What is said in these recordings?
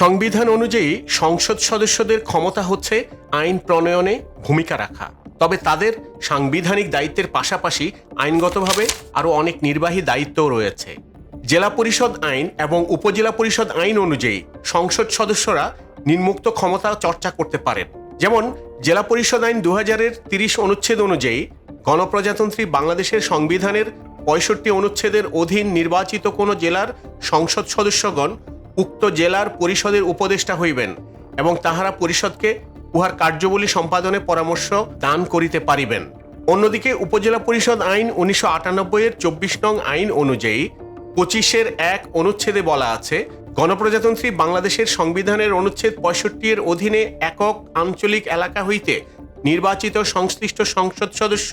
সংবিধান অনুযায়ী সংসদ সদস্যদের ক্ষমতা হচ্ছে আইন প্রণয়নে ভূমিকা রাখা। তবে তাদের সাংবিধানিক দায়িত্বের পাশাপাশি আইনগতভাবে আরও অনেক নির্বাহী দায়িত্বও রয়েছে। জেলা পরিষদ আইন এবং উপজেলা পরিষদ আইন অনুযায়ী সংসদ সদস্যরা নিম্মুক্ত ক্ষমতা চর্চা করতে পারেন। যেমন, জেলা পরিষদ আইন দু হাজারের তিরিশ অনুচ্ছেদ অনুযায়ী গণপ্রজাতন্ত্রী বাংলাদেশের সংবিধানের পঁয়ষট্টি অনুচ্ছেদের অধীন নির্বাচিত কোনো জেলার সংসদ সদস্যগণ উক্ত জেলার পরিষদের উপদেষ্টা হইবেন এবং তাহারা পরিষদকে উহার কার্যবলী সম্পাদনে পরামর্শ দান করিতে পারিবেন। অন্যদিকে উপজেলা পরিষদ আইন উনিশশো আটানব্বই এর চব্বিশ নং আইন অনুযায়ী পঁচিশের এক অনুচ্ছেদে বলা আছে, গণপ্রজাতন্ত্রী বাংলাদেশের সংবিধানের অনুচ্ছেদ পঁয়ষট্টি এর অধীনে একক আঞ্চলিক এলাকা হইতে নির্বাচিত সংশ্লিষ্ট সংসদ সদস্য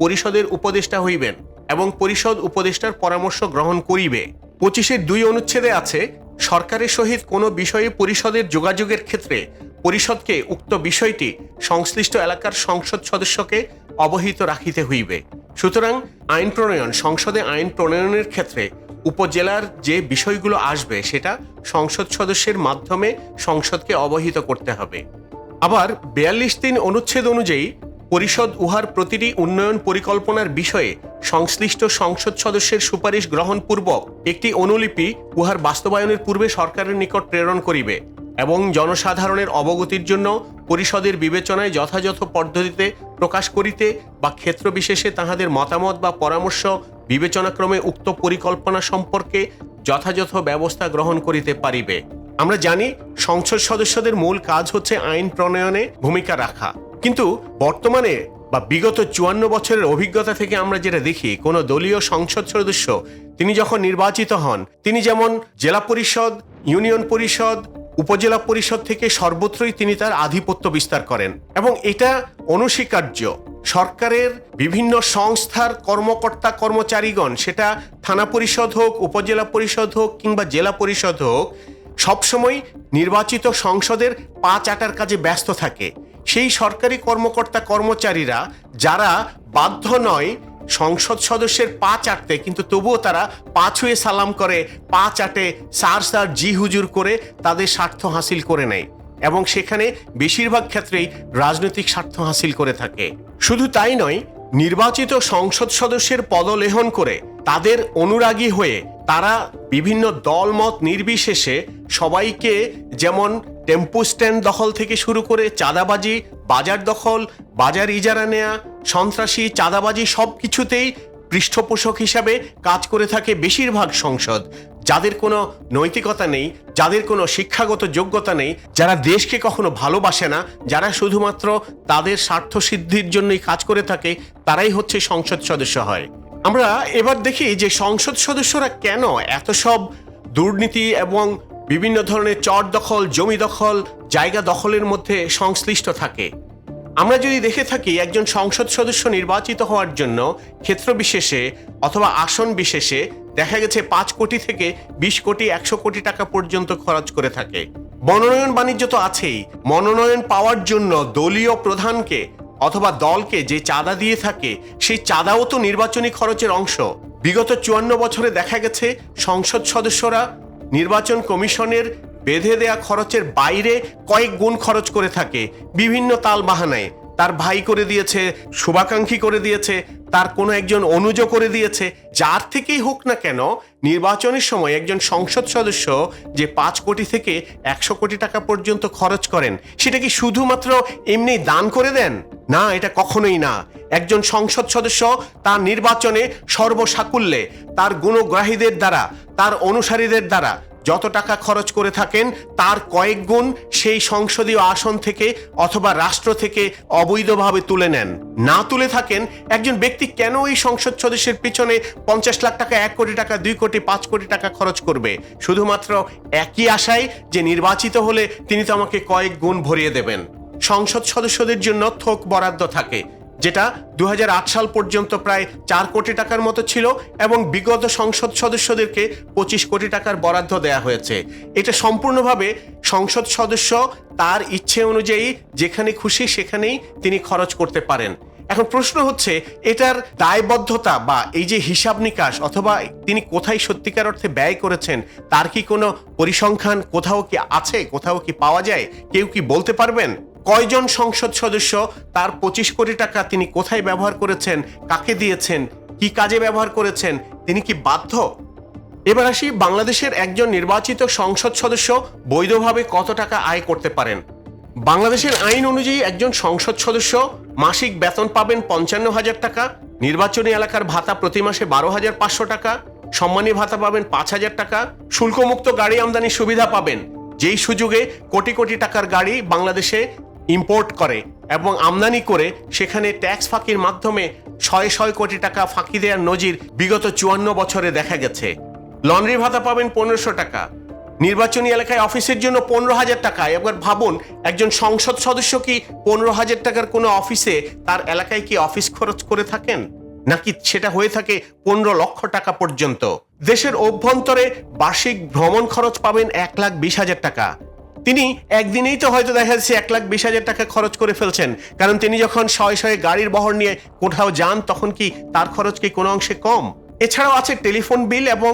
পরিষদের উপদেষ্টা হইবেন এবং পরিষদ উপদেষ্টার পরামর্শ গ্রহণ করিবে। পঁচিশের দুই অনুচ্ছেদে আছে সরকারের সহিত কোনো বিষয়ে পরিষদের যোগাযোগের ক্ষেত্রে পরিষদকে উক্ত বিষয়টি সংশ্লিষ্ট এলাকার সংসদ সদস্যকে অবহিত রাখিতে হইবে। সুতরাং আইন প্রণয়ন, সংসদে আইন প্রণয়নের ক্ষেত্রে উপজেলার যে বিষয়গুলো আসবে সেটা সংসদ সদস্যের মাধ্যমে সংসদকে অবহিত করতে হবে। আবার বিয়াল্লিশ দিন অনুচ্ছেদ অনুযায়ী পরিষদ উহার প্রতিটি উন্নয়ন পরিকল্পনার বিষয়ে সংশ্লিষ্ট সংসদ সদস্যের সুপারিশ গ্রহণপূর্বক একটি অনুলিপি উহার বাস্তবায়নের পূর্বে সরকারের নিকট প্রেরণ করিবে এবং জনসাধারণের অবগতির জন্য পরিষদের বিবেচনায় যথাযথ পদ্ধতিতে প্রকাশ করিতে বা ক্ষেত্র বিশেষে তাহাদের মতামত বা পরামর্শ বিবেচনাক্রমে উক্ত পরিকল্পনা সম্পর্কে যথাযথ ব্যবস্থা গ্রহণ করিতে পারিবে। আমরা জানি, সংসদ সদস্যদের মূল কাজ হচ্ছে আইন প্রণয়নে ভূমিকা রাখা। কিন্তু বর্তমানে বা বিগত চুয়ান্ন বছরের অভিজ্ঞতা থেকে আমরা যেটা দেখি, কোনো দলীয় সংসদ সদস্য, তিনি যখন নির্বাচিত হন, তিনি যেমন জেলা পরিষদ, ইউনিয়ন পরিষদ, উপজেলা পরিষদ থেকে সর্বত্রই তিনি তার আধিপত্য বিস্তার করেন। এবং এটা অনস্বীকার্য। সরকারের বিভিন্ন সংস্থার কর্মকর্তা কর্মচারীগণ, সেটা থানা পরিষদ হোক, উপজেলা পরিষদ হোক, কিংবা জেলা পরিষদ হোক, সবসময় নির্বাচিত সংসদের পা চাটার কাজে ব্যস্ত থাকে। সেই সরকারি কর্মকর্তা কর্মচারীরা যারা বাধ্য নয় সংসদ সদস্যের পা চাটতে, কিন্তু তবুও তারা পা ছুঁয়ে সালাম করে, পা চাটে সার সার জি হুজুর করে তাদের স্বার্থ হাসিল করে নেয় এবং সেখানে বেশিরভাগ ক্ষেত্রেই রাজনৈতিক স্বার্থ হাসিল করে থাকে। শুধু তাই নয়, নির্বাচিত সংসদ সদস্যের পদলেহন করে তাদের অনুরাগী হয়ে তারা বিভিন্ন দলমত নির্বিশেষে সবাইকে যেমন টেম্পু স্ট্যান্ড দখল থেকে শুরু করে চাঁদাবাজি, বাজার দখল, বাজার ইজারা নেয়া, সন্ত্রাসী, চাঁদাবাজি সব কিছুতেই পৃষ্ঠপোষক হিসাবে কাজ করে থাকে বেশিরভাগ সংসদ। যাদের কোনো নৈতিকতা নেই, যাদের কোনো শিক্ষাগত যোগ্যতা নেই, যারা দেশকে কখনো ভালোবাসে না, যারা শুধুমাত্র তাদের স্বার্থ সিদ্ধির জন্যই কাজ করে থাকে, তারাই হচ্ছে সংসদ সদস্য হয়। আমরা এবার দেখি যে সংসদ সদস্যরা কেন এত সব দুর্নীতি এবং বিভিন্ন ধরনের চর দখল, জমি দখল, জায়গা দখলের মধ্যে সংশ্লিষ্ট থাকে। আমরা যদি দেখে থাকি একজন সংসদ সদস্য নির্বাচিত হওয়ার জন্য ক্ষেত্র বিশেষে অথবা আসন বিশেষে দেখা গেছে পাঁচ কোটি থেকে বিশ কোটি, একশো কোটি টাকা পর্যন্ত খরচ করে থাকে। মনোনয়ন বাণিজ্য তো আছেই। মনোনয়ন পাওয়ার জন্য দলীয় প্রধানকে অথবা দলকে যে চাঁদা দিয়ে থাকে, সেই চাঁদাও তো নির্বাচনী খরচের অংশ। বিগত চুয়ান্ন বছরে দেখা গেছে, সংসদ সদস্যরা নির্বাচন কমিশনের বেঁধে দেয়া খরচের বাইরে কয়েক গুণ খরচ করে থাকে, বিভিন্ন তাল বাহানায় তার ভাই করে দিয়েছে, শুভাকাঙ্ক্ষী করে দিয়েছে, তার কোনো একজন অনুজ করে দিয়েছে, যার থেকেই হোক না কেন, নির্বাচনের সময় একজন সংসদ সদস্য যে পাঁচ কোটি থেকে একশো কোটি টাকা পর্যন্ত খরচ করেন, সেটা কি শুধুমাত্র এমনি দান করে দেন? না, এটা কখনোই না। একজন সংসদ সদস্য তার নির্বাচনে সর্বসাকুল্যে, তার গুণগ্রাহীদের দ্বারা, তার অনুসারীদের দ্বারা যত টাকা খরচ করে থাকেন, তার কয়েক গুণ সেই সংসদীয় আসন থেকে অথবা রাষ্ট্র থেকে অবৈধভাবে তুলে নেন। না তুলে থাকেন, একজন ব্যক্তি কেন এই সংসদ সদস্যের পিছনে পঞ্চাশ লাখ টাকা, এক কোটি টাকা, দুই কোটি, পাঁচ কোটি টাকা খরচ করবে? শুধুমাত্র একই আশায় যে নির্বাচিত হলে তিনি তো আমাকে কয়েক গুণ ভরিয়ে দেবেন। সংসদ সদস্যদের জন্য থোক বরাদ্দ থাকে। যেটা দু হাজার আট সাল পর্যন্ত প্রায় চার কোটি টাকার মতো ছিল এবং বিগত সংসদ সদস্যদেরকে পঁচিশ কোটি টাকার বরাদ্দ দেয়া হয়েছে। এটা সম্পূর্ণভাবে সংসদ সদস্য তার ইচ্ছে অনুযায়ী যেখানে খুশি সেখানেই তিনি খরচ করতে পারেন। এখন প্রশ্ন হচ্ছে, এটার দায়বদ্ধতা বা এই যে হিসাব নিকাশ অথবা তিনি কোথায় সত্যিকার অর্থে ব্যয় করেছেন, তার কি কোনো পরিসংখ্যান কোথাও কি আছে, কোথাও কি পাওয়া যায়? কেউ কি বলতে পারবেন? কয়জন সংসদ সদস্য? তার পঁচিশ কোটি টাকা তিনি কোথায় ব্যবহার করেছেন? কাকে দিয়েছেন? কি কাজে ব্যবহার করেছেন? তিনি কি বাধ্য? এবার আসি বাংলাদেশের একজন নির্বাচিত সংসদ সদস্য বৈধভাবে কত টাকা আয় করতে পারেন? বাংলাদেশের আইন অনুযায়ী একজন সংসদ সদস্য মাসিক বেতন পাবেন পঞ্চান্ন হাজার টাকা, নির্বাচনী এলাকার ভাতা প্রতি মাসে বারো হাজার পাঁচশো টাকা, সম্মানী ভাতা পাবেন পাঁচ হাজার টাকা, শুল্কমুক্ত গাড়ি আমদানির সুবিধা পাবেন। যেই সুযোগে কোটি কোটি টাকার গাড়ি বাংলাদেশে ইম্পোর্ট করে এবং আমদানি করে সেখানে ট্যাক্স ফাঁকির মাধ্যমে ছয় ছয় কোটি টাকা ফাঁকি দেওয়ার নজির বিগত চুয়ান্ন বছরে দেখা গেছে। লন্ড্রি ভাতা পাবেন পনেরোশো টাকা। নির্বাচনী এলাকায় অফিসের জন্য পনেরো হাজার টাকা। এবার ভাবুন, একজন সংসদ সদস্য কি পনেরো হাজার টাকার কোনো অফিসে তার এলাকায় কি অফিস খরচ করে থাকেন? নাকি সেটা হয়ে থাকে পনেরো লক্ষ টাকা পর্যন্ত? দেশের অভ্যন্তরে বার্ষিক ভ্রমণ খরচ পাবেন এক লাখ বিশ হাজার টাকা। তিনি একদিনেই তো হয়তো দেখা যাচ্ছে এক লাখ বিশ হাজার টাকা খরচ করে ফেলছেন। কারণ তিনি যখন শয়ে শয়ে গাড়ির বহর নিয়ে কোথাও যান, তখন কি তার খরচ কি কোনো অংশে কম? এছাড়াও আছে টেলিফোন বিল এবং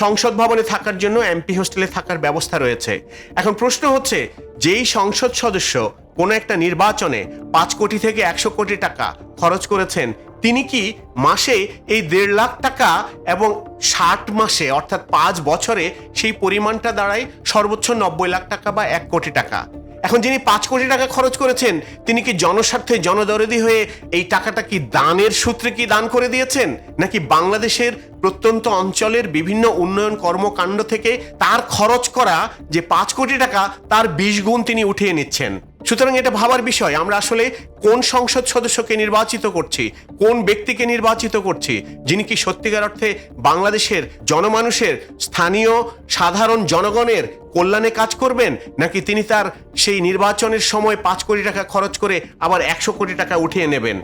সংসদ ভবনে থাকার জন্য এমপি হোস্টেলে থাকার ব্যবস্থা রয়েছে। এখন প্রশ্ন হচ্ছে, যেই সংসদ সদস্য কোনো একটা নির্বাচনে পাঁচ কোটি থেকে একশো কোটি টাকা খরচ করেছেন তিনি কি মাসে এই দেড় লাখ টাকা এবং ষাট মাসে, অর্থাৎ পাঁচ বছরে সেই পরিমাণটা দাঁড়ায় সর্বোচ্চ নব্বই লাখ টাকা বা এক কোটি টাকা? এখন যিনি পাঁচ কোটি টাকা খরচ করেছেন, তিনি কি জনস্বার্থে জনদরদি হয়ে এই টাকাটা কি দানের সূত্রে কি দান করে দিয়েছেন? নাকি বাংলাদেশের প্রত্যন্ত অঞ্চলের বিভিন্ন উন্নয়ন কর্মকাণ্ড থেকে তার খরচ করা যে পাঁচ কোটি টাকা, তার বিশ গুণ তিনি উঠিয়ে নিচ্ছেন? সুতরাং এটা ভাবার বিষয়, আমরা আসলে কোন সংসদ সদস্যকে নির্বাচিত করছি, কোন ব্যক্তিকে নির্বাচিত করছি, যিনি কি সত্যিকার অর্থে বাংলাদেশের জনমানুষের, স্থানীয়, সাধারণ জনগণের কল্যাণে কাজ করবেন, নাকি তিনি তার সেই নির্বাচনের সময় পাঁচ কোটি টাকা খরচ করে আবার একশো কোটি টাকা উঠিয়ে নেবেন?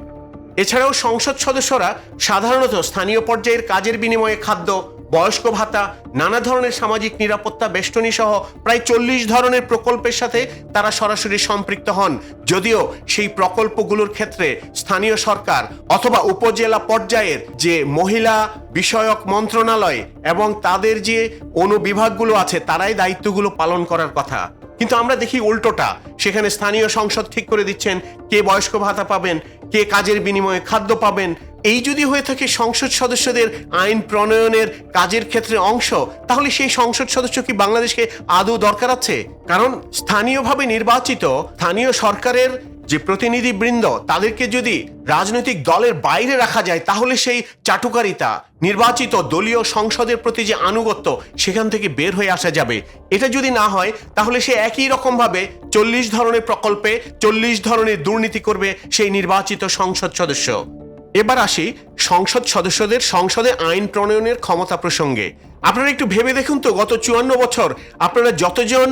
এছাড়াও সংসদ সদস্যরা সাধারণত স্থানীয় পর্যায়ের কাজের বিনিময়ে খাদ্য বয়স্ক ভাতা, নানা ধরনের সামাজিক নিরাপত্তা, বেষ্টনী সহ প্রায় চল্লিশ ধরনের প্রকল্পের সাথে তারা সরাসরি সম্পৃক্ত হন। যদিও সেই প্রকল্পগুলোর ক্ষেত্রে স্থানীয় সরকার অথবা উপজেলা পর্যায়ের যে মহিলা বিষয়ক মন্ত্রণালয় এবং তাদের যে অনুবিভাগগুলো আছে, তারাই দায়িত্বগুলো পালন করার কথা। কিন্তু আমরা দেখি উল্টোটা। সেখানে স্থানীয় সংসদ ঠিক করে দিচ্ছেন কে বয়স্ক ভাতা পাবেন, কে কাজের বিনিময়ে খাদ্য পাবেন এই যদি হয়ে থাকে সংসদ সদস্যদের আইন প্রণয়নের কাজের ক্ষেত্রে অংশ, তাহলে সেই সংসদ সদস্য কি বাংলাদেশকে আদৌ দরকার আছে? কারণ স্থানীয়ভাবে নির্বাচিত স্থানীয় সরকারের যে প্রতিনিধিবৃন্দ, তাদেরকে যদি রাজনৈতিক দলের বাইরে রাখা যায়, তাহলে সেই চাটুকারিতা, নির্বাচিত দলীয় সংসদের প্রতি যে আনুগত্য, সেখান থেকে বের হয়ে আসা যাবে। এটা যদি না হয়, তাহলে সে একই রকমভাবে চল্লিশ ধরনের প্রকল্পে, চল্লিশ ধরনের দুর্নীতি করবে সেই নির্বাচিত সংসদ সদস্য। এবার আসি সংসদ সদস্যদের সংসদে আইন প্রণয়নের ক্ষমতা প্রসঙ্গে। আপনারা একটু ভেবে দেখুন তো, গত চুয়ান্ন বছর আপনারা যতজন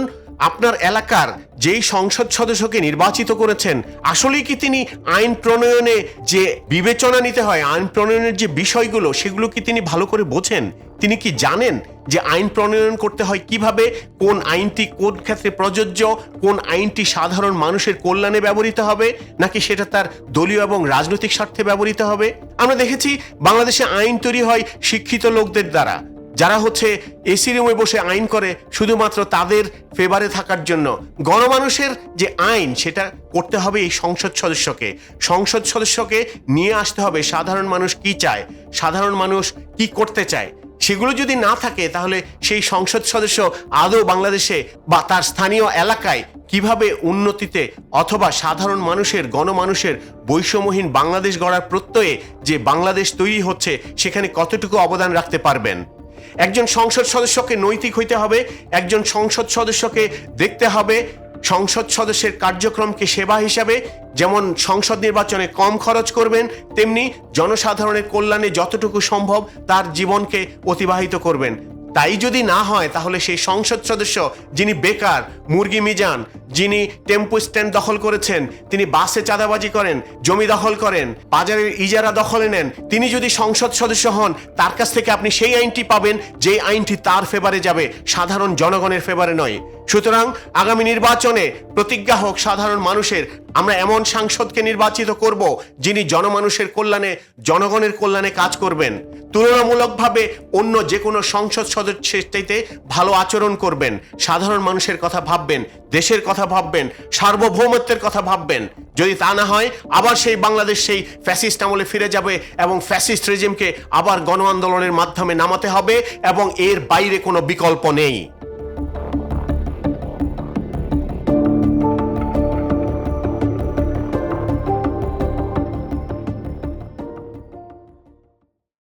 আপনার এলাকার যেই সংসদ সদস্যকে নির্বাচিত করেছেন, আসলেই কি তিনি আইন প্রণয়নে যে বিবেচনা নিতে হয়, আইন প্রণয়নের যে বিষয়গুলো, সেগুলো কি তিনি ভালো করে বোঝেন? তিনি কি জানেন যে আইন প্রণয়ন করতে হয় কীভাবে? কোন আইনটি কোন ক্ষেত্রে প্রযোজ্য? কোন আইনটি সাধারণ মানুষের কল্যাণে ব্যবহৃত হবে? নাকি সেটা তার দলীয় এবং রাজনৈতিক স্বার্থে ব্যবহৃত হবে? আমরা দেখেছি বাংলাদেশে আইন তৈরি হয় শিক্ষিত লোকদের দ্বারা। যারা হচ্ছে এসি রুমে বসে আইন করে শুধুমাত্র তাদের ফেভারে থাকার জন্য। গণমানুষের যে আইন, সেটা করতে হবে এই সংসদ সদস্যকে। সংসদ সদস্যকে নিয়ে আসতে হবে সাধারণ মানুষ কি চায়, সাধারণ মানুষ কি করতে চায়। সেগুলো যদি না থাকে, তাহলে সেই সংসদ সদস্য আদৌ বাংলাদেশে বা তার স্থানীয় এলাকায় কীভাবে উন্নতিতে অথবা সাধারণ মানুষের, গণমানুষের বৈষম্যহীন বাংলাদেশ গড়ার প্রত্যয়ে যে বাংলাদেশ তৈরি হচ্ছে, সেখানে কতটুকু অবদান রাখতে পারবেন? একজন সংসদ সদস্যকে নৈতিক হইতে হবে, একজন সংসদ সদস্যকে দেখতে হবে। সংসদ সদস্যের কার্যক্রমকে সেবা হিসাবে যেমন সংসদ নির্বাচনে কম খরচ করবেন, তেমনি জনসাধারণের কল্যাণে যতটুকু সম্ভব তার জীবনকে অতিবাহিত করবেন। তাই যদি না হয়, তাহলে সেই সংসদ সদস্য যিনি বেকার, মুরগি মিজান, যিনি টেম্পো স্ট্যান্ড দখল করেছেন, তিনি বাসে চাঁদাবাজি করেন, জমি দখল করেন, বাজারের ইজারা দখলে নেন, তিনি যদি সংসদ সদস্য হন, তার কাছ থেকে আপনি সেই আইনটি পাবেন যে আইনটি তার ফেভারে যাবে, সাধারণ জনগণের ফেভারে নয়। সুতরাং আগামী নির্বাচনে প্রতিজ্ঞা হোক সাধারণ মানুষের আমরা এমন সাংসদকে নির্বাচিত করব যিনি জনমানুষের কল্যাণে, জনগণের কল্যাণে কাজ করবেন। তুলনামূলকভাবে অন্য যে কোনো সংসদ সদস্যের চাইতে ভালো আচরণ করবেন। সাধারণ মানুষের কথা ভাববেন, দেশের কথা ভাববেন, সার্বভৌমত্বের কথা ভাববেন। যদি তা না হয়, আবার সেই বাংলাদেশ সেই ফ্যাসিস্ট আমলে ফিরে যাবে এবং ফ্যাসিস্ট রেজিমকে আবার গণ আন্দোলনের মাধ্যমে নামাতে হবে এবং এর বাইরে কোনো বিকল্প নেই।